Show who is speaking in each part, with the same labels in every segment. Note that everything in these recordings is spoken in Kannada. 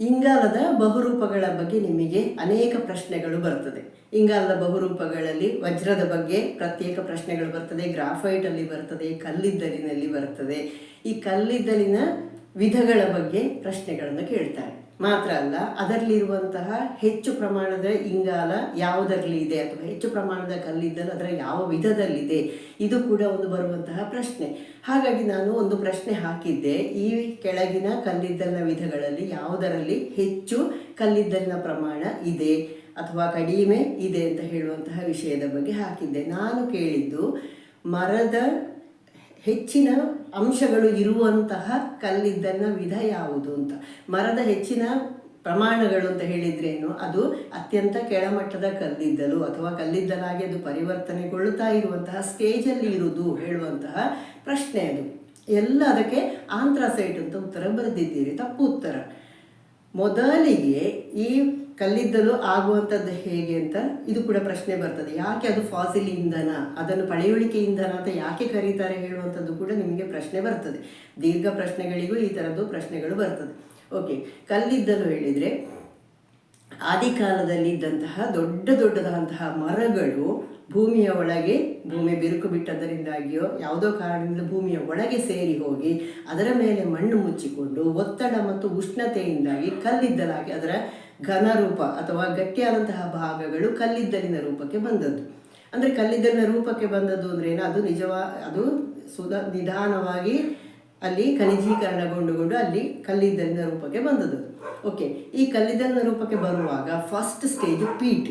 Speaker 1: ಇಂಗಾಲದ ಬಹುರೂಪಗಳ ಬಗ್ಗೆ ನಿಮಗೆ ಅನೇಕ ಪ್ರಶ್ನೆಗಳು ಬರ್ತದೆ. ಇಂಗಾಲದ ಬಹುರೂಪಗಳಲ್ಲಿ ವಜ್ರದ ಬಗ್ಗೆ ಪ್ರತ್ಯೇಕ ಪ್ರಶ್ನೆಗಳು ಬರ್ತದೆ ಗ್ರಾಫೈಟ್ ಅಲ್ಲಿ ಬರ್ತದೆ, ಕಲ್ಲಿದ್ದಲಿನಲ್ಲಿ ಬರ್ತದೆ. ಈ ಕಲ್ಲಿದ್ದಲಿನ ವಿಧಗಳ ಬಗ್ಗೆ ಪ್ರಶ್ನೆಗಳನ್ನು ಕೇಳ್ತಾರೆ. ಮಾತ್ರ ಅಲ್ಲ, ಅದರಲ್ಲಿರುವಂತಹ ಹೆಚ್ಚು ಪ್ರಮಾಣದ ಇಂಗಾಲ ಯಾವುದರಲ್ಲಿ ಇದೆ ಅಥವಾ ಹೆಚ್ಚು ಪ್ರಮಾಣದ ಕಲ್ಲಿದ್ದಲು ಅದರ ಯಾವ ವಿಧದಲ್ಲಿದೆ? ಇದು ಕೂಡ ಒಂದು ಬರುವಂತಹ ಪ್ರಶ್ನೆ. ಹಾಗಾಗಿ ನಾನು ಒಂದು ಪ್ರಶ್ನೆ ಹಾಕಿದ್ದೆ. ಈ ಕೆಳಗಿನ ಕಲ್ಲಿದ್ದಲಿನ ವಿಧಗಳಲ್ಲಿ ಯಾವುದರಲ್ಲಿ ಹೆಚ್ಚು ಕಲ್ಲಿದ್ದಲಿನ ಪ್ರಮಾಣ ಇದೆ ಅಥವಾ ಕಡಿಮೆ ಇದೆ ಅಂತ ಹೇಳುವಂತಹ ವಿಷಯದ ಬಗ್ಗೆ ಹಾಕಿದ್ದೆ. ನಾನು ಕೇಳಿದ್ದು ಮರದ ಹೆಚ್ಚಿನ ಅಂಶಗಳು ಇರುವಂತಹ ಕಲ್ಲಿದ್ದಲಿನ ವಿಧ ಯಾವುದು ಅಂತ. ಮರದ ಹೆಚ್ಚಿನ ಪ್ರಮಾಣಗಳು ಅಂತ ಹೇಳಿದ್ರೇನು? ಅದು ಅತ್ಯಂತ ಕೆಳಮಟ್ಟದ ಕಲ್ಲಿದ್ದಲು ಅಥವಾ ಕಲ್ಲಿದ್ದಲಾಗಿ ಅದು ಪರಿವರ್ತನೆಗೊಳ್ಳುತ್ತಾ ಇರುವಂತಹ ಸ್ಟೇಜಲ್ಲಿ ಇರುವುದು ಹೇಳುವಂತಹ ಪ್ರಶ್ನೆ ಅದು. ಎಲ್ಲ ಅದಕ್ಕೆ ಆಂಥ್ರಾಸೈಟ್ ಅಂತ ಉತ್ತರ ಬರೆದಿದ್ದೀರಿ. ತಪ್ಪು ಉತ್ತರ. ಮೊದಲಿಗೆ ಈ ಕಲ್ಲಿದ್ದಲು ಆಗುವಂಥದ್ದು ಹೇಗೆ ಅಂತ ಇದು ಕೂಡ ಪ್ರಶ್ನೆ ಬರ್ತದೆ. ಯಾಕೆ ಅದು ಫಾಸಿಲ್ ಇಂಧನ? ಅದನ್ನು ಪಳೆಯುಳಿಕೆ ಇಂಧನ ಅಂತ ಯಾಕೆ ಕರೀತಾರೆ ಹೇಳುವಂಥದ್ದು ಕೂಡ ನಿಮಗೆ ಪ್ರಶ್ನೆ ಬರ್ತದೆ. ದೀರ್ಘ ಪ್ರಶ್ನೆಗಳಿಗೂ ಈ ಥರದ್ದು ಪ್ರಶ್ನೆಗಳು ಬರ್ತದೆ. ಓಕೆ ಕಲ್ಲಿದ್ದಲು ಹೇಳಿದರೆ ಆದಿಕಾಲದಲ್ಲಿ ಇದ್ದಂತಹ ದೊಡ್ಡ ದೊಡ್ಡದಾದಂತಹ ಮರಗಳು ಭೂಮಿಯ ಒಳಗೆ, ಭೂಮಿ ಬಿರುಕು ಬಿಟ್ಟದರಿಂದಾಗಿಯೋ ಯಾವುದೋ ಕಾರಣದಿಂದ ಭೂಮಿಯ ಒಳಗೆ ಸೇರಿ ಹೋಗಿ ಅದರ ಮೇಲೆ ಮಣ್ಣು ಮುಚ್ಚಿಕೊಂಡು ಒತ್ತಡ ಮತ್ತು ಉಷ್ಣತೆಯಿಂದಾಗಿ ಕಲ್ಲಿದ್ದಲಾಗಿ ಅದರ ಘನ ರೂಪ ಅಥವಾ ಗಟ್ಟಿಯಾದಂತಹ ಭಾಗಗಳು ಕಲ್ಲಿದ್ದಲಿನ ರೂಪಕ್ಕೆ ಬಂದದ್ದು. ಅಂದರೆ ಕಲ್ಲಿದ್ದಲಿನ ರೂಪಕ್ಕೆ ಬಂದದ್ದು ಅಂದ್ರೆ ಅದು ನಿಜವಾ, ಅದು ಸುಧ ನಿಧಾನವಾಗಿ ಅಲ್ಲಿ ಖನಿಜೀಕರಣಗೊಂಡುಕೊಂಡು ಅಲ್ಲಿ ಕಲ್ಲಿದ್ದಲಿನ ರೂಪಕ್ಕೆ ಬಂದದ್ದು. ಓಕೆ ಈ ಕಲ್ಲಿದ್ದಲಿನ ರೂಪಕ್ಕೆ ಬರುವಾಗ ಫಸ್ಟ್ ಸ್ಟೇಜ್ ಪೀಟ್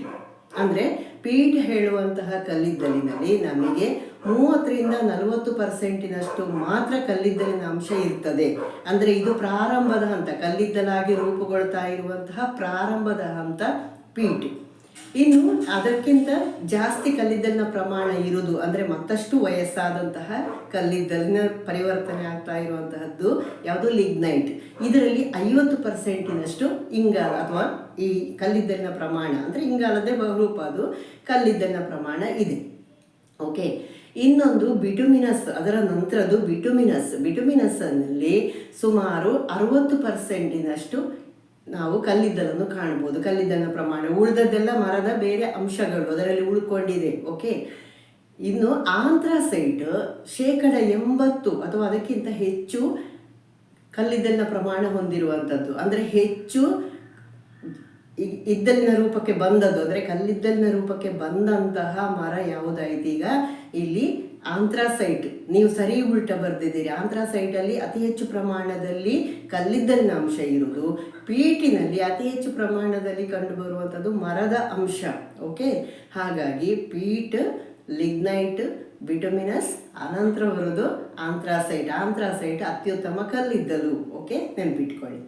Speaker 1: ಅಂದರೆ ಪೀಟ್ ಹೇಳುವಂತಹ ಕಲ್ಲಿದ್ದಲಿನಲ್ಲಿ ನಮಗೆ ಮೂವತ್ತರಿಂದ ನಲವತ್ತು ಪರ್ಸೆಂಟಿನಷ್ಟು ಮಾತ್ರ ಕಲ್ಲಿದ್ದಲಿನ ಅಂಶ ಇರ್ತದೆ. ಅಂದರೆ ಇದು ಪ್ರಾರಂಭದ ಹಂತ, ಕಲ್ಲಿದ್ದಲಾಗಿ ರೂಪುಗೊಳ್ತಾ ಇರುವಂತಹ ಪ್ರಾರಂಭದ ಹಂತ ಪೀಟ್ ಇನ್ನು ಅದಕ್ಕಿಂತ ಜಾಸ್ತಿ ಕಲ್ಲಿದ್ದಲಿನ ಪ್ರಮಾಣ ಇರೋದು ಅಂದರೆ ಮತ್ತಷ್ಟು ವಯಸ್ಸಾದಂತಹ ಕಲ್ಲಿದ್ದಲಿನ ಪರಿವರ್ತನೆ ಆಗ್ತಾ ಇರುವಂತಹದ್ದು ಯಾವುದು ಲಿಗ್ನೈಟ್. ಇದರಲ್ಲಿ ಐವತ್ತು ಪರ್ಸೆಂಟಿನಷ್ಟು ಇಂಗಾಲ ಅಥವಾ ಈ ಕಲ್ಲಿದ್ದಲಿನ ಪ್ರಮಾಣ ಅಂದರೆ ಇಂಗಾಲದೇ ಬಹುರೂಪ ಅದು ಕಲ್ಲಿದ್ದಲಿನ ಪ್ರಮಾಣ ಇದೆ. ಓಕೆ, ಇನ್ನೊಂದು ಬಿಟುಮಿನಸ್, ಅದರ ನಂತರದ್ದು ಬಿಟುಮಿನಸ್. ಬಿಟುಮಿನಸ್ನಲ್ಲಿ ಸುಮಾರು ಅರವತ್ತು ಪರ್ಸೆಂಟಿನಷ್ಟು ನಾವು ಕಲ್ಲಿದ್ದಲನ್ನು ಕಾಣ್ಬೋದು ಕಲ್ಲಿದ್ದಲಿನ ಪ್ರಮಾಣ, ಉಳಿದದ್ದೆಲ್ಲ ಮರದ ಬೇರೆ ಅಂಶಗಳು ಅದರಲ್ಲಿ ಉಳ್ಕೊಂಡಿದೆ ಓಕೆ ಇನ್ನು ಆಂಥ್ರಾಸೈಟ್ ಶೇಕಡ ಎಂಬತ್ತು ಅಥವಾ ಅದಕ್ಕಿಂತ ಹೆಚ್ಚು ಕಲ್ಲಿದ್ದಲಿನ ಪ್ರಮಾಣ ಹೊಂದಿರುವಂಥದ್ದು. ಅಂದರೆ ಹೆಚ್ಚು ಇದ್ದಲಿನ ರೂಪಕ್ಕೆ ಬಂದದ್ದು. ಅಂದರೆ ಕಲ್ಲಿದ್ದಲಿನ ರೂಪಕ್ಕೆ ಬಂದಂತಹ ಮರ ಯಾವುದಾಯ್ತು ಈಗ ಇಲ್ಲಿ ಆಂಥ್ರಾಸೈಟ್ ನೀವು ಸರಿ ಉಲ್ಟ ಬರೆದಿದ್ದೀರಿ. ಆಂಥ್ರಾಸೈಟಲ್ಲಿ ಅತಿ ಹೆಚ್ಚು ಪ್ರಮಾಣದಲ್ಲಿ ಕಲ್ಲಿದ್ದಲಿನ ಅಂಶ ಇರುವುದು. ಪೀಟಿನಲ್ಲಿ ಅತಿ ಹೆಚ್ಚು ಪ್ರಮಾಣದಲ್ಲಿ ಕಂಡುಬರುವಂಥದ್ದು ಮರದ ಅಂಶ. ಓಕೆ ಹಾಗಾಗಿ ಪೀಟ್ ಲಿಗ್ನೈಟ್, ವಿಟಮಿನಸ್, ಅನಂತರ ಬರೋದು ಆಂಥ್ರಾಸೈಟ್ ಆಂಥ್ರಾಸೈಟ್ ಅತ್ಯುತ್ತಮ ಕಲ್ಲಿದ್ದಲು. ಓಕೆ ನೆನ್ಪಿಟ್ಕೊಳ್ಳಿ.